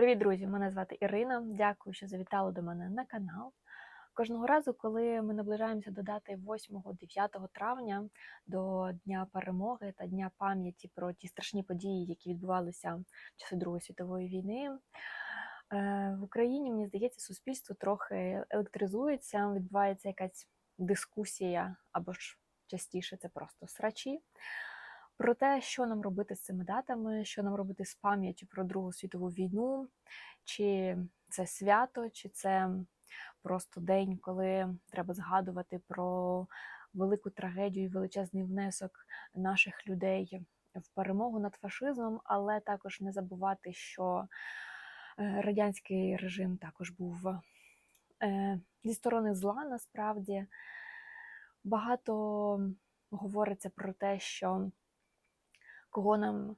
Привіт, друзі! Мене звати Ірина. Дякую, що завітали до мене на канал. Кожного разу, коли ми наближаємося до дати 8-9 травня, до Дня перемоги та Дня пам'яті про ті страшні події, які відбувалися в часи Другої світової війни, е, в Україні, мені здається, суспільство трохи електризується, відбувається якась дискусія, або ж частіше це просто срачі. Про те, що нам робити з цими датами, що нам робити з пам'яттю про Другу світову війну, чи це свято, чи це просто день, коли треба згадувати про велику трагедію і величезний внесок наших людей в перемогу над фашизмом, але також не забувати, що е, радянський режим також був е, зі сторони зла насправді. Багато говориться про те, що кого нам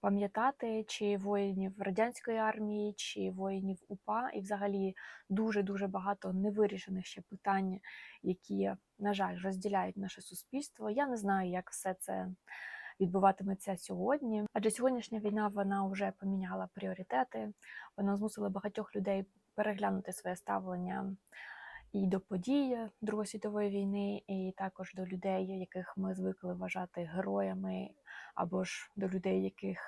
пам'ятати, чи воїнів радянської армії, чи воїнів УПА, і взагалі дуже-дуже багато невирішених ще питань, які, на жаль, розділяють наше суспільство. Я не знаю, як все це відбуватиметься сьогодні, адже сьогоднішня війна вона вже поміняла пріоритети, вона змусила багатьох людей переглянути своє ставлення і до подій Другої світової війни, і також до людей, яких ми звикли вважати героями, або ж до людей, яких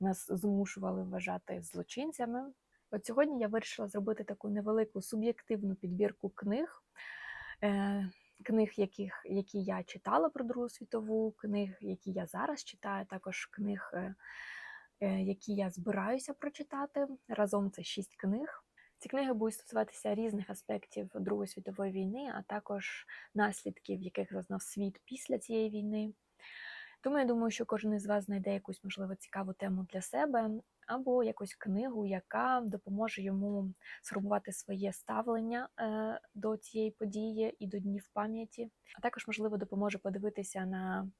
нас змушували вважати злочинцями. От сьогодні я вирішила зробити таку невелику суб'єктивну підбірку книг. Е, Книг, яких, які я читала про Другу світову, книг, які я зараз читаю, також книг, е, е, які я збираюся прочитати. Разом це шість книг. Ці книги будуть стосуватися різних аспектів Другої світової війни, а також наслідків, яких зазнав світ після цієї війни. Тому я думаю, що кожен із вас знайде якусь, можливо, цікаву тему для себе, або якусь книгу, яка допоможе йому сформувати своє ставлення е, до цієї події і до днів пам'яті, а також, можливо, допоможе подивитися на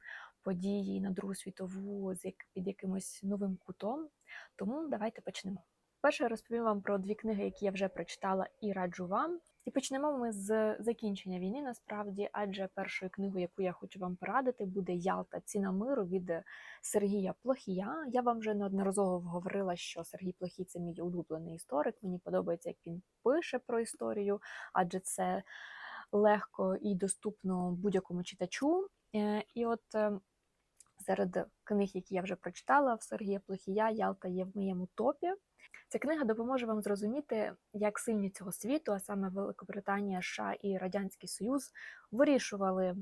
події на Другу світову з під якимось новим кутом. Тому давайте почнемо. Перше розповім вам про дві книги, які я вже прочитала і раджу вам. І почнемо ми з закінчення війни, насправді, адже першою книгою, яку я хочу вам порадити, буде Ялта Ціна миру від Сергія Плохія. Я вам вже неодноразово говорила, що Сергій Плохій це мій улюблений історик. Мені подобається, як він пише про історію, адже це легко і доступно будь-якому читачу. Е, і от е, серед книг, які я вже прочитала, в Сергія Плохія Ялта є в моєму топі. Ця книга допоможе вам зрозуміти, як сильні цього світу, а саме Великобританія, США і Радянський Союз, вирішували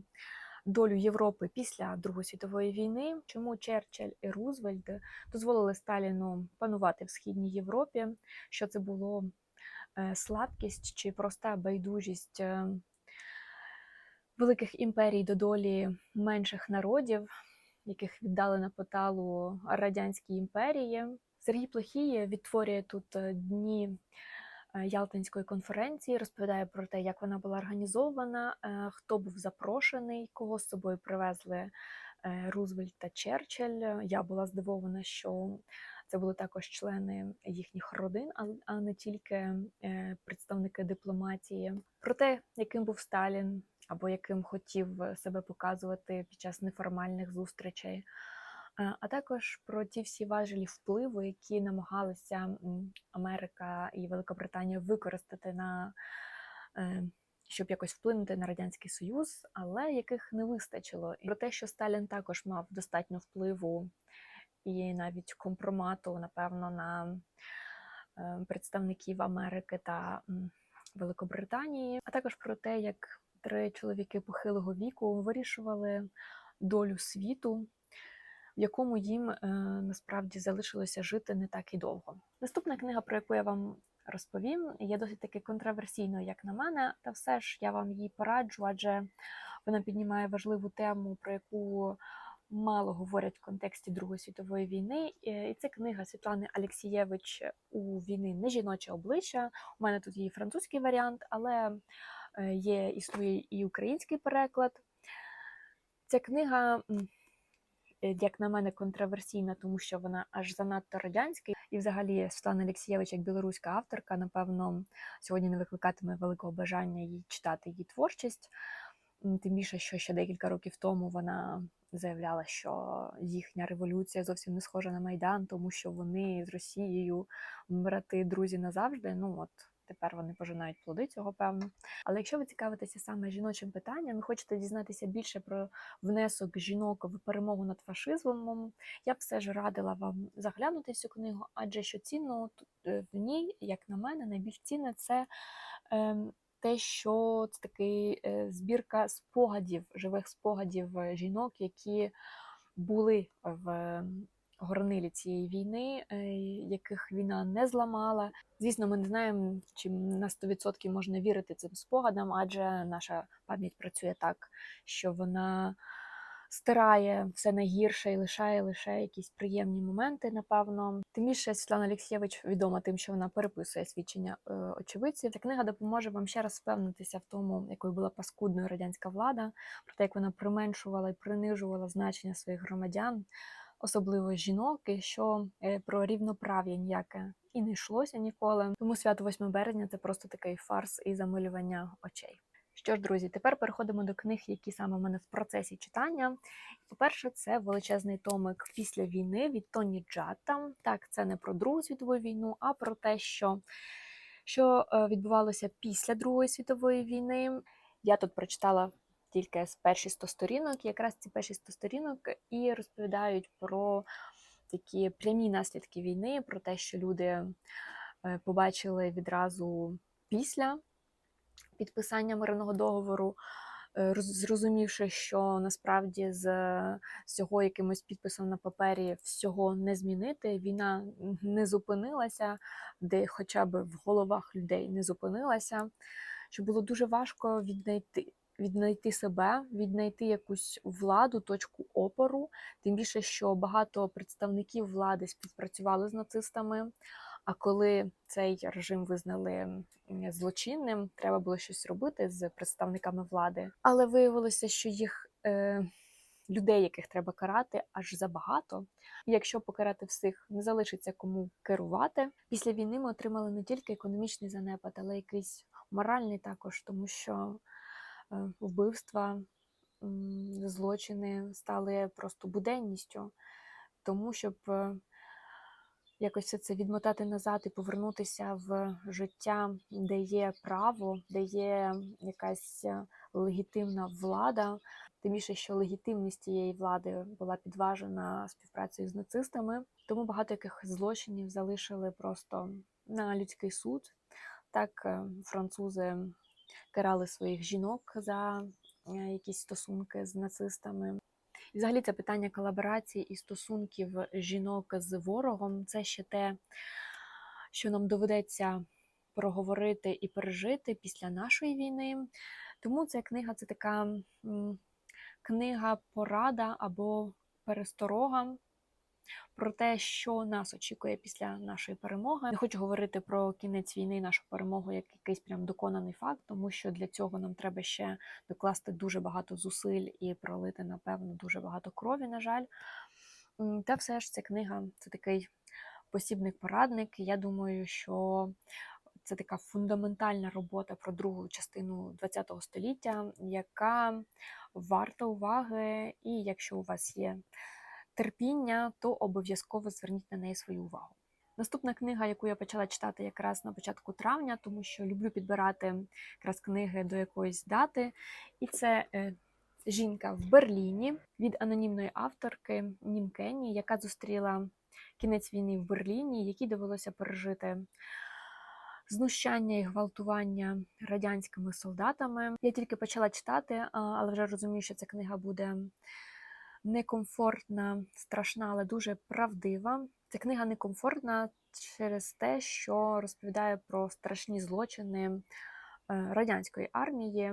долю Європи після Другої світової війни, чому Черчилль і Рузвельт дозволили Сталіну панувати в східній Європі, що це було е, слабкість чи проста байдужість е, великих імперій до долі менших народів, яких віддали на поталу радянській імперії. Сергій Плохій відтворює тут е, дні е, Ялтинської конференції, розповідає про те, як вона була організована, е, хто був запрошений, кого з собою привезли Рузвельт та Черчилль. Я була здивована, що це були також члени їхніх родин, а не тільки представники дипломатії. Про те, яким був Сталін або яким хотів себе показувати під час неформальних зустрічей а також про ті всі важелі впливу, які намагалися Америка і Великобританія використати на е, щоб якось вплинути на радянський союз, але яких не вистачило. І про те, що Сталін також мав достатньо впливу і навіть компромату, напевно, на е, представників Америки та Великобританії, а також про те, як три чоловіки похилого віку вирішували долю світу в якому їм е, насправді залишилося жити не так і довго. Наступна книга, про яку я вам розповім, є досить таки контроверсійною, як на мене, та все ж я вам її пораджу, адже вона піднімає важливу тему, про яку мало говорять в контексті Другої світової війни. І це книга Світлани Алексієвич у війни не жіноче обличчя. У мене тут є французький варіант, але е, є існує і український переклад. Ця книга як на мене, контроверсійна, тому що вона аж занадто радянська. І, взагалі, Світлана Алексієвич, як білоруська авторка, напевно, сьогодні не викликатиме великого бажання їй читати її творчість. Тим більше, що ще декілька років тому вона заявляла, що їхня революція зовсім не схожа на Майдан, тому що вони з Росією брати друзі назавжди. Ну от тепер вони пожинають плоди цього, певно. Але якщо ви цікавитеся саме жіночим питанням, і хочете дізнатися більше про внесок жінок в перемогу над фашизмом, я б все ж радила вам заглянути цю книгу, адже що цінно е, в ній, як на мене, найбільш цінне це. ем, те, що це такий е, збірка спогадів, живих спогадів е, жінок, які були в горнилі цієї війни, е, яких війна не зламала. Звісно, ми не знаємо, чи на 100% можна вірити цим спогадам, адже наша пам'ять працює так, що вона стирає все найгірше і лишає лише якісь приємні моменти, напевно. Тим більше Світлана Олексєвич відома тим, що вона переписує свідчення е, очевидців. Ця книга допоможе вам ще раз впевнитися в тому, якою була паскудною радянська влада, про те, як вона применшувала і принижувала значення своїх громадян, особливо жінок, і що е, про рівноправ'я ніяке і не йшлося ніколи. Тому свято 8 березня це просто такий фарс і замилювання очей. Що ж, друзі, тепер переходимо до книг, які саме в мене в процесі читання. По-перше, це величезний томик після війни від Тоні Джатта. Так, це не про Другу світову війну, а про те, що, що е, відбувалося після Другої світової війни. Я тут прочитала тільки з перші 100 сторінок, якраз ці перші 100 сторінок і розповідають про такі прямі наслідки війни, про те, що люди е, побачили відразу після підписання мирного договору, е, зрозумівши, що насправді з цього якимось підписом на папері всього не змінити, війна не зупинилася, де хоча б в головах людей не зупинилася, що було дуже важко віднайти. Віднайти себе, віднайти якусь владу, точку опору, тим більше, що багато представників влади співпрацювали з нацистами. А коли цей режим визнали злочинним, треба було щось робити з представниками влади. Але виявилося, що їх е, людей, яких треба карати, аж забагато. Якщо покарати всіх, не залишиться кому керувати. Після війни ми отримали не тільки економічний занепад, але якийсь моральний також, тому що вбивства, злочини стали просто буденністю. Тому щоб е, якось все це відмотати назад і повернутися в життя, де є право, де є якась е, легітимна влада. Тим більше, що легітимність цієї влади була підважена співпрацею з нацистами, тому багато яких злочинів залишили просто на людський суд. Так е, французи карали своїх жінок за е, якісь стосунки з нацистами. І взагалі це питання колаборації і стосунків жінок з ворогом це ще те, що нам доведеться проговорити і пережити після нашої війни. Тому ця книга це така книга порада або пересторога про те, що нас очікує після нашої перемоги. Не хочу говорити про кінець війни, нашу перемогу як якийсь прям доконаний факт, тому що для цього нам треба ще докласти дуже багато зусиль і пролити, напевно, дуже багато крові, на жаль. Та все ж ця книга це такий посібник-порадник. Я думаю, що це така фундаментальна робота про другу частину ХХ століття, яка варта уваги, і якщо у вас є терпіння, то обов'язково зверніть на неї свою увагу. Наступна книга, яку я почала читати якраз на початку травня, тому що люблю підбирати якраз книги до якоїсь дати, і це е, Жінка в Берліні від анонімної авторки Нім Кенні, яка зустріла кінець війни в Берліні, якій довелося пережити знущання і гвалтування радянськими солдатами. Я тільки почала читати, але вже розумію, що ця книга буде некомфортна, страшна, але дуже правдива. Ця книга некомфортна через те, що розповідає про страшні злочини е, радянської армії.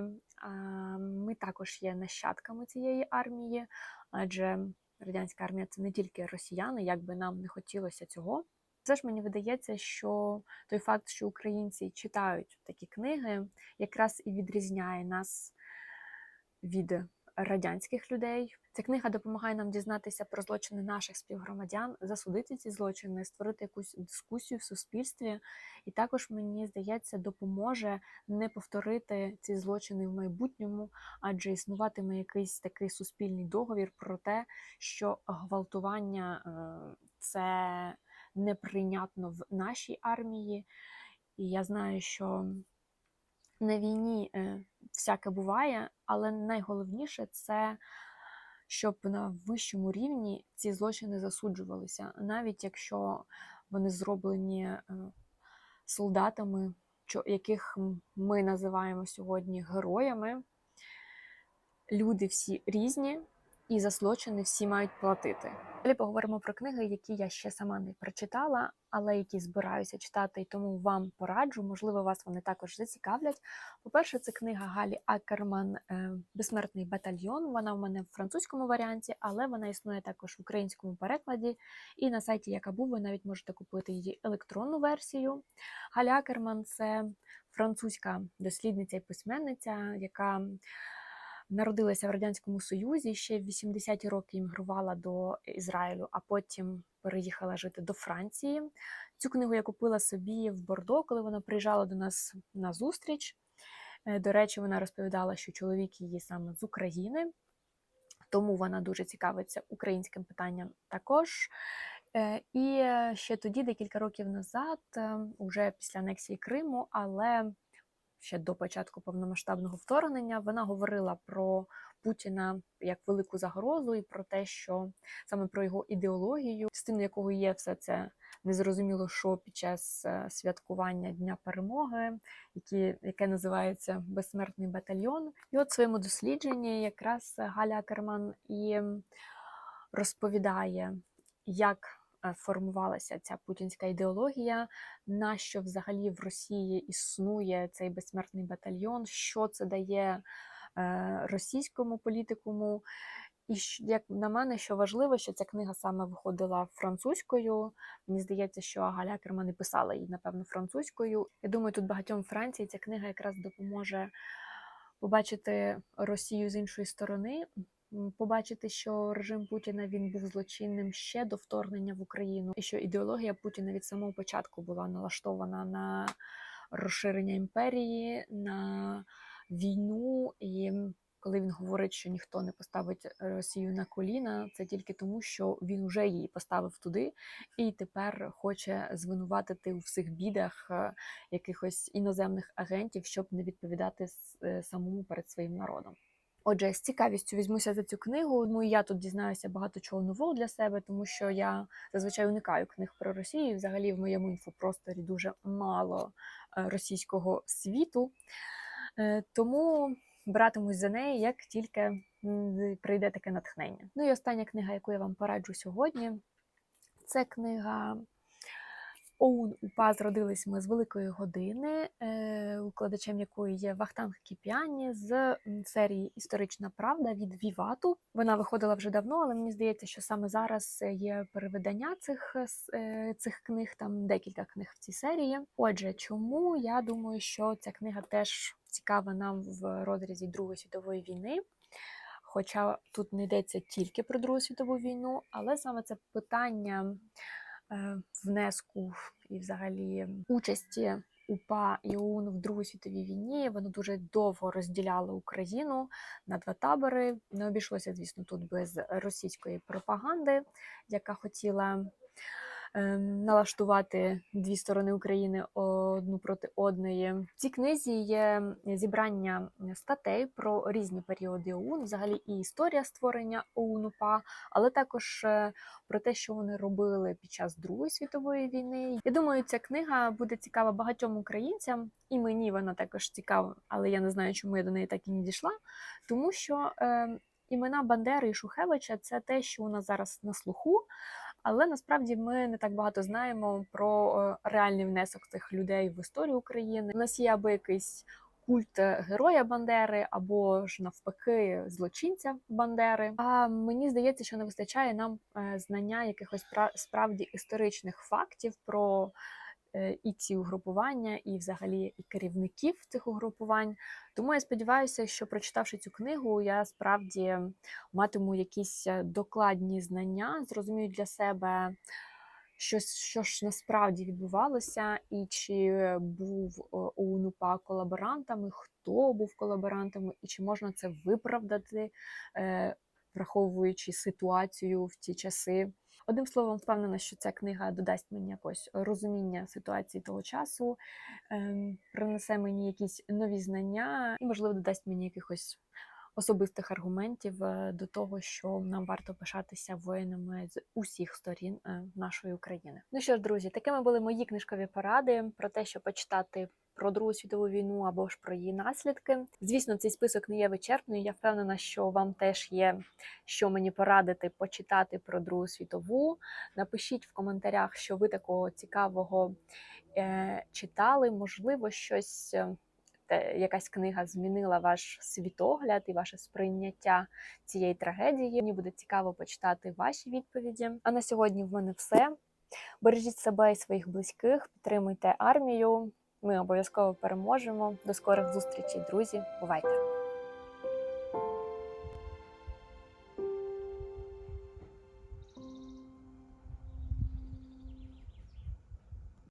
Ми також є нащадками цієї армії, адже радянська армія це не тільки росіяни, як би нам не хотілося цього. Все ж мені видається, що той факт, що українці читають такі книги, якраз і відрізняє нас від радянських людей. Ця книга допомагає нам дізнатися про злочини наших співгромадян, засудити ці злочини, створити якусь дискусію в суспільстві, і також мені здається, допоможе не повторити ці злочини в майбутньому, адже існуватиме якийсь такий суспільний договір про те, що гвалтування е, це неприйнятно в нашій армії. І я знаю, що на війні е, всяке буває, але найголовніше це щоб на вищому рівні ці злочини засуджувалися, навіть якщо вони зроблені е, солдатами, яких ми називаємо сьогодні героями. Люди всі різні, і за злочини всі мають платити. Далі поговоримо про книги, які я ще сама не прочитала, але які збираюся читати, і тому вам пораджу. Можливо, вас вони також зацікавлять. По-перше, це книга Галі Акерман е, Безсмертний батальйон. Вона в мене в французькому варіанті, але вона існує також в українському перекладі. І на сайті Якабу ви навіть можете купити її електронну версію. Галя Акерман це французька дослідниця і письменниця, яка Народилася в радянському Союзі ще в 80-ті роки іммігрувала до Ізраїлю, а потім переїхала жити до Франції. Цю книгу я купила собі в Бордо, коли вона приїжджала до нас на зустріч. Е, до речі, вона розповідала, що чоловік її саме з України, тому вона дуже цікавиться українським питанням також. Е, і ще тоді, декілька років назад, уже після анексії Криму, але ще до початку повномасштабного вторгнення, вона говорила про Путіна як велику загрозу і про те, що саме про його ідеологію, частиною якого є все це незрозуміло, що під час е, святкування Дня перемоги, які, яке називається Безсмертний батальйон. І от в своєму дослідженні якраз Галя Керман і розповідає, як формувалася ця путінська ідеологія, на що взагалі в Росії існує цей безсмертний батальйон, що це дає е, російському політикуму. І як на мене, що важливо, що ця книга саме виходила французькою. Мені здається, що Галя Керман і писала її, напевно, французькою. Я думаю, тут багатьом Франції ця книга якраз допоможе побачити Росію з іншої сторони, побачити, що режим Путіна він був злочинним ще до вторгнення в Україну, і що ідеологія Путіна від самого початку була налаштована на розширення імперії, на війну. І коли він говорить, що ніхто не поставить Росію на коліна, це тільки тому, що він вже її поставив туди і тепер хоче звинуватити у всіх бідах е, якихось іноземних агентів, щоб не відповідати е, самому перед своїм народом. Отже, з цікавістю візьмуся за цю книгу. Ну і я тут дізнаюся багато чого нового для себе, тому що я зазвичай уникаю книг про Росію. Взагалі в моєму інфопросторі дуже мало е, російського світу. Е, тому братимусь за неї, як тільки прийде таке натхнення. Ну і остання книга, яку я вам пораджу сьогодні, це книга ОУН УПА зродились ми з великої години, е, укладачем якої є Вахтанг Кіпіані з серії Історична правда від Вівату. Вона виходила вже давно, але мені здається, що саме зараз є перевидання цих е, цих книг, там декілька книг в цій серії. Отже, чому я думаю, що ця книга теж цікава нам в розрізі Другої світової війни. Хоча тут не йдеться тільки про Другу світову війну, але саме це питання. Е, внеску і, взагалі, участі УПА і ОУН в Другій світовій війні. Воно дуже довго розділяло Україну на два табори. Не обійшлося, звісно, тут без російської пропаганди, яка хотіла. Ем, налаштувати дві сторони України одну проти одної. В цій книзі є зібрання статей про різні періоди ОУН, взагалі і історія створення ОУН-УПА, але також е, про те, що вони робили під час Другої світової війни. Я думаю, ця книга буде цікава багатьом українцям, і мені вона також цікава, але я не знаю, чому я до неї так і не дійшла, тому що. Е, Імена Бандери і Шухевича це те, що у нас зараз на слуху. Але насправді ми не так багато знаємо про е, реальний внесок цих людей в історію України. У нас є або якийсь культ героя Бандери, або ж навпаки, злочинця Бандери. А мені здається, що не вистачає нам е, знання якихось справді історичних фактів про е, і ці угрупування, і взагалі і керівників цих угрупувань. Тому я сподіваюся, що прочитавши цю книгу, я справді матиму якісь е, докладні знання, зрозумію для себе. Що, що ж насправді відбувалося, і чи був е, ОУН-УПА колаборантами, хто був колаборантами, і чи можна це виправдати, е, враховуючи ситуацію в ті часи. Одним словом, впевнена, що ця книга додасть мені якось розуміння ситуації того часу, ем, принесе мені якісь нові знання і, можливо, додасть мені якихось особистих аргументів е, до того, що нам варто пишатися воїнами з усіх сторін е, нашої України. Ну що ж, друзі, такими були мої книжкові поради про те, що почитати. Про Другу світову війну або ж про її наслідки. Звісно, цей список не є вичерпною. Я впевнена, що вам теж є що мені порадити почитати про Другу світову. Напишіть в коментарях, що ви такого цікавого е, читали. Можливо, щось е, якась книга змінила ваш світогляд і ваше сприйняття цієї трагедії. Мені буде цікаво почитати ваші відповіді. А на сьогодні в мене все. Бережіть себе і своїх близьких, підтримуйте армію. Ми обов'язково переможемо. До скорих зустрічей, друзі. Бувайте!